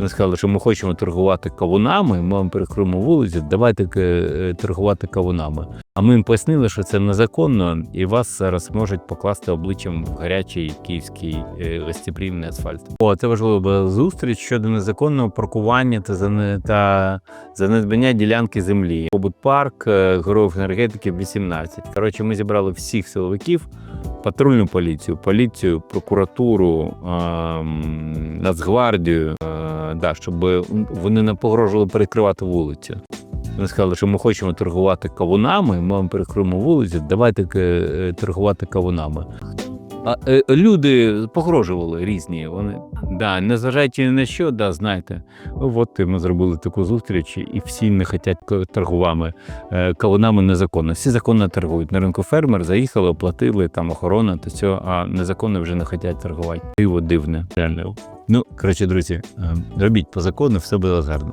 Вони сказали, що ми хочемо торгувати кавунами, ми вам перекриємо вулицю, давайте е, торгувати кавунами. А ми їм пояснили, що це незаконно, і вас зараз можуть покласти обличчям в гарячий київський е, гостеприємний асфальт. О, це важлива зустріч щодо незаконного паркування та та занедбання ділянки землі. Побут парк, е, героїв енергетики 18. Коротше, ми зібрали всіх силовиків, патрульну поліцію, поліцію, прокуратуру, Нацгвардію, да, щоб вони не погрожували перекривати вулицю. Вони сказали, що ми хочемо торгувати кавунами, ми вам перекриємо вулицю, давайте е, торгувати кавунами. А е, люди погрожували різні. Вони да, незважаючи на що, да, знаєте, от ми зробили таку зустріч, і всі не хочуть торгувати е, кавунами незаконно. Всі законно торгують. На ринку фермер заїхали, оплатили там охорона та все, а незаконно вже не хочуть торгувати. Диво дивне, реально. Ну, коротше, друзі, е, робіть по закону, все буде гарно.